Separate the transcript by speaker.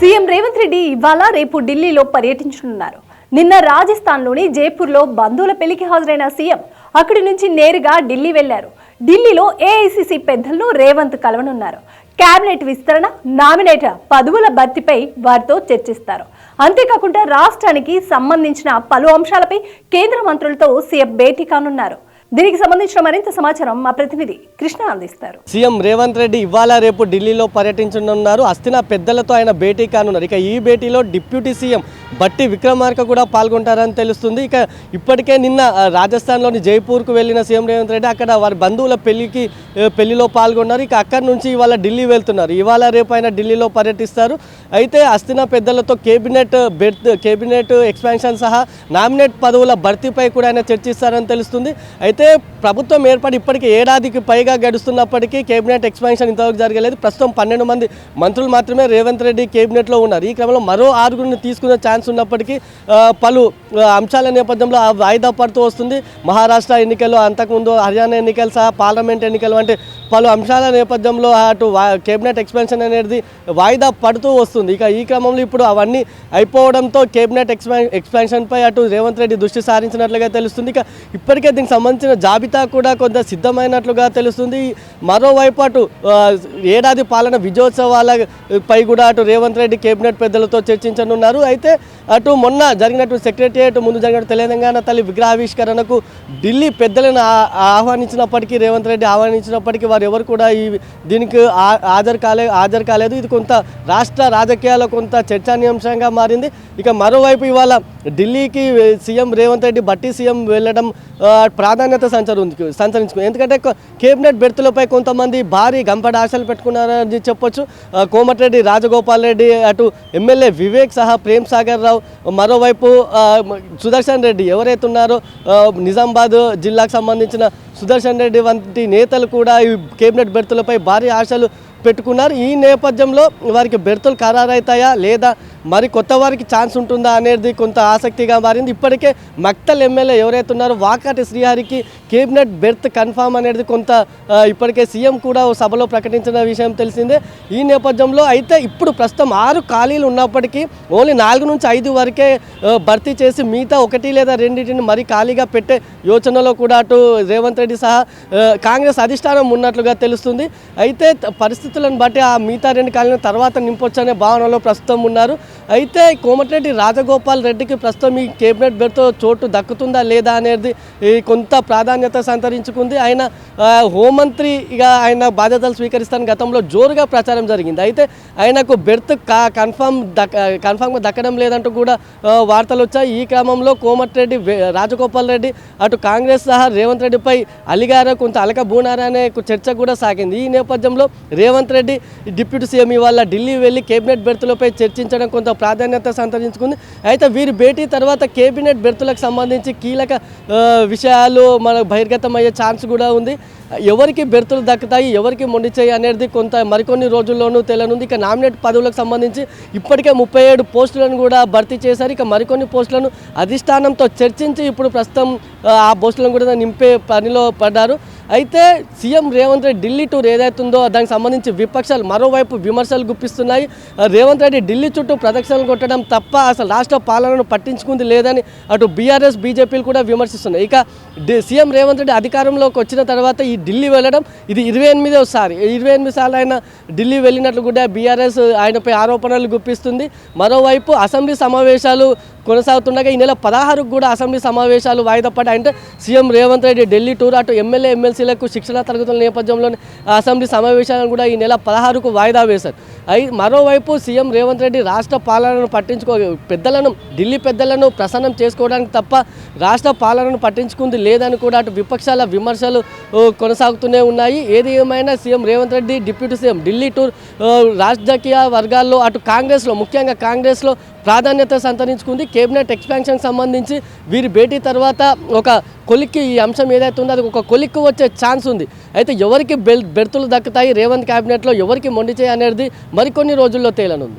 Speaker 1: CM Revanth Reddy ఇవాళ రేపు ఢిల్లీలో పర్యటించనున్నారు. నిన్న రాజస్థాన్లోని జైపూర్లో బంధువుల పెళ్ళికి హాజరైన సీఎం అక్కడి నుంచి నేరుగా ఢిల్లీ వెళ్ళారు. ఢిల్లీలో ఏఐసిసి పెద్దలను రేవంత్ కలవనున్నారు. కేబినెట్ విస్తరణ నామినేట్ పదవుల భర్తీపై వారితో చర్చిస్తారు. అంతేకాకుండా రాష్ట్రానికి సంబంధించిన పలు అంశాలపై కేంద్ర మంత్రులతో సీఎం భేటీ కానున్నారు. దీనికి సంబంధించిన మరింత సమాచారం మా ప్రతినిధి కృష్ణ అందిస్తారు.
Speaker 2: సీఎం రేవంత్ రెడ్డి ఇవాళ రేపు ఢిల్లీలో పర్యటించనున్నారు. అస్థినా పెద్దలతో ఆయన భేటీ కానున్నారు. ఇక ఈ భేటీలో డిప్యూటీ సీఎం బట్టి విక్రమార్క కూడా పాల్గొంటారని తెలుస్తుంది. ఇక ఇప్పటికే నిన్న రాజస్థాన్లోని జైపూర్కు వెళ్ళిన సీఎం రేవంత్ రెడ్డి అక్కడ వారి బంధువుల పెళ్ళికి పెళ్ళిలో పాల్గొన్నారు. ఇక అక్కడి నుంచి ఇవాళ ఢిల్లీ వెళ్తున్నారు. ఇవాళ రేపు ఆయన ఢిల్లీలో పర్యటిస్తారు. అయితే అస్థిన పెద్దలతో కేబినెట్ బెర్త్ కేబినెట్ ఎక్స్పాన్షన్ సహా నామినేట్ పదవుల భర్తీపై కూడా ఆయన చర్చిస్తారని తెలుస్తుంది. అయితే ప్రభుత్వం ఏర్పడి ఇప్పటికి ఏడాదికి పైగా గడుస్తున్నప్పటికీ కేబినెట్ ఎక్స్పాన్షన్ ఇంతవరకు జరగలేదు. ప్రస్తుతం పన్నెండు మంది మంత్రులు మాత్రమే రేవంత్ రెడ్డి కేబినెట్లో ఉన్నారు. ఈ క్రమంలో మరో ఆరుగురిని తీసుకునే ఛాన్స్ ఉన్నప్పటికీ పలు అంశాల నేపథ్యంలో ఆ వాయిదా పడుతూ వస్తుంది. మహారాష్ట్ర ఎన్నికలు అంతకుముందు హర్యానా ఎన్నికలు సహా పార్లమెంట్ ఎన్నికలు వంటి పలు అంశాల నేపథ్యంలో అటు కేబినెట్ ఎక్స్పెన్షన్ అనేది వాయిదా పడుతూ వస్తుంది. ఇక ఈ క్రమంలో ఇప్పుడు అవన్నీ అయిపోవడంతో కేబినెట్ ఎక్స్పా ఎక్స్పాన్షన్పై అటు రేవంత్ రెడ్డి దృష్టి సారించినట్లుగా తెలుస్తుంది. ఇక ఇప్పటికే దీనికి సంబంధించిన జాబితా కూడా కొంత సిద్ధమైనట్లుగా తెలుస్తుంది. మరోవైపు అటు ఏడాది పాలన విజయోత్సవాల పై కూడా అటు రేవంత్ రెడ్డి కేబినెట్ పెద్దలతో చర్చించనున్నారు. అయితే అటు మొన్న జరిగినట్టు సెక్రటరియట్ ముందు జరిగిన తెలంగాణ తల్లి విగ్రహావిష్కరణకు ఢిల్లీ పెద్దలను ఆహ్వానించినప్పటికీ రేవంత్ రెడ్డి ఆహ్వానించినప్పటికీ వారు ఎవరు కూడా ఈ దీనికి హాజరు కాలే హాజరు కాలేదు. ఇది కొంత రాష్ట్ర రాజకీయాల్లో కొంత చర్చానీయాంశంగా మారింది. ఇక మరోవైపు ఇవాళ ఢిల్లీకి సీఎం రేవంత్ రెడ్డి బట్టి సీఎం వెళ్ళడం ప్రాధాన్యత సంచరించు సంచరించుకుంది ఎందుకంటే కేబినెట్ బెర్తులపై కొంతమంది భారీ గంపడ ఆశలు పెట్టుకున్నారని చెప్పొచ్చు. కోమటిరెడ్డి రాజగోపాల్ రెడ్డి అటు ఎమ్మెల్యే వివేక్ సహా ప్రేమ్ సాగర్ రావు మరోవైపు సుదర్శన్ రెడ్డి ఎవరైతే ఉన్నారో నిజామాబాద్ జిల్లాకు సంబంధించిన సుదర్శన్ రెడ్డి వంటి నేతలు కూడా ఈ కేబినెట్ బెర్తులపై భారీ ఆశలు పెట్టుకున్నారు. ఈ నేపథ్యంలో వారికి బెర్తులు ఖరారవుతాయా లేదా మరి కొత్త వారికి ఛాన్స్ ఉంటుందా అనేది కొంత ఆసక్తిగా మారింది. ఇప్పటికే మక్తల్ ఎమ్మెల్యే ఎవరైతే ఉన్నారో వాకాటి శ్రీహరికి కేబినెట్ బెర్త్ కన్ఫామ్ అనేది కొంత ఇప్పటికే సీఎం కూడా ఓ సభలో ప్రకటించిన విషయం తెలిసిందే. ఈ నేపథ్యంలో అయితే ఇప్పుడు ప్రస్తుతం ఆరు ఖాళీలు ఉన్నప్పటికీ ఓన్లీ నాలుగు నుంచి ఐదు వరకే భర్తీ చేసి మిగతా ఒకటి లేదా రెండింటిని మరీ ఖాళీగా పెట్టే యోచనలో కూడా అటు రేవంత్ రెడ్డి సహా కాంగ్రెస్ అధిష్టానం ఉన్నట్లుగా తెలుస్తుంది. అయితే పరిస్థితులను బట్టి ఆ మిగతా రెండు ఖాళీలను తర్వాత నింపొచ్చనే భావనలో ప్రస్తుతం ఉన్నారు. అయితే కోమటిరెడ్డి రాజగోపాల్ రెడ్డికి ప్రస్తుతం ఈ కేబినెట్ బెర్త్తో చోటు దక్కుతుందా లేదా అనేది ఈ కొంత ప్రాధాన్యత సంతరించుకుంది. ఆయన ఆ, హోంమంత్రిగా ఆయన బాధ్యతలు స్వీకరిస్తాను గతంలో జోరుగా ప్రచారం జరిగింది. అయితే ఆయనకు బెర్త్ కా కన్ఫామ్ దక్క కన్ఫామ్గా దక్కడం లేదంటూ కూడా వార్తలు వచ్చాయి. ఈ క్రమంలో కోమటిరెడ్డి రాజగోపాల్ రెడ్డి అటు కాంగ్రెస్ సహా రేవంత్ రెడ్డిపై అలిగారో. కొంత అలక బూనారా అనే చర్చ కూడా సాగింది. ఈ నేపథ్యంలో రేవంత్ రెడ్డి డిప్యూటీ సీఎం ఇవాళ ఢిల్లీ వెళ్ళి కేబినెట్ బెర్త్లపై చర్చించడం కొంత ప్రాధాన్యత సంతరించుకుంది. అయితే వీరి భేటీ తర్వాత కేబినెట్ బెర్తులకు సంబంధించి కీలక విషయాలు మనకు బహిర్గతం అయ్యే ఛాన్స్ కూడా ఉంది. ఎవరికి బెర్తులు దక్కుతాయి ఎవరికి మొండిచేయి అనేది కొంత మరికొన్ని రోజుల్లోనూ తెలియనుంది ఇక నామినేట్ పదవులకు సంబంధించి ఇప్పటికే ముప్పై ఏడు పోస్టులను కూడా భర్తీ చేశారు. ఇక మరికొన్ని పోస్టులను అధిష్టానంతో చర్చించి ఇప్పుడు ప్రస్తుతం ఆ, ఆ పోస్టులను కూడా నింపే పనిలో పడ్డారు. అయితే సీఎం రేవంత్ రెడ్డి ఢిల్లీ టూర్ ఏదైతుందో దానికి సంబంధించి విపక్షాలు మరోవైపు విమర్శలు గుప్పిస్తున్నాయి. రేవంత్ రెడ్డి ఢిల్లీ చుట్టూ ప్రదక్షిణలు కొట్టడం తప్ప అసలు రాష్ట్ర పాలనను పట్టించుకుంది లేదని అటు బీఆర్ఎస్ బీజేపీలు కూడా విమర్శిస్తున్నాయి. ఇక సీఎం రేవంత్ రెడ్డి అధికారంలోకి వచ్చిన తర్వాత ఈ ఢిల్లీ వెళ్ళడం ఇది ఇరవై ఎనిమిదోసారి ఇరవై ఎనిమిది సార్లు ఆయన ఢిల్లీ వెళ్ళినట్లు కూడా బీఆర్ఎస్ ఆయనపై ఆరోపణలు గుప్పిస్తుంది. మరోవైపు అసెంబ్లీ సమావేశాలు కొనసాగుతుండగా ఈ నెల పదహారుకు కూడా అసెంబ్లీ సమావేశాలు వాయిదా పడ్డాయంటే సీఎం రేవంత్ రెడ్డి ఢిల్లీ టూర్ అటు ఎమ్మెల్యే ఎస్సీలకు శిక్షణ తరగతుల నేపథ్యంలో అసెంబ్లీ సమావేశాలను కూడా ఈ నెల పదహారుకు వాయిదా వేశారు. అయి మరోవైపు సీఎం రేవంత్ రెడ్డి రాష్ట్ర పాలనను పట్టించుకో పెద్దలను ఢిల్లీ పెద్దలను ప్రసన్నం చేసుకోవడానికి తప్ప రాష్ట్ర పాలనను పట్టించుకుంది లేదని కూడా అటు విపక్షాల విమర్శలు కొనసాగుతూనే ఉన్నాయి. ఏది ఏమైనా CM Revanth Reddy deputy CM Delhi tour రాజకీయ వర్గాల్లో అటు కాంగ్రెస్లో ముఖ్యంగా కాంగ్రెస్లో ప్రాధాన్యత సంతరించుకుంది. కేబినెట్ ఎక్స్పాన్షన్ సంబంధించి వీరి భేటీ తర్వాత ఒక కొలిక్కి ఈ అంశం ఏదైతే ఉందో అది ఒక కొలిక్కి వచ్చే ఛాన్స్ ఉంది. అయితే ఎవరికి బెల్ బెర్తులు దక్కుతాయి? రేవంత్ క్యాబినెట్లో ఎవరికి మొండి అనేది మరికొన్ని రోజుల్లో తేలనుంది.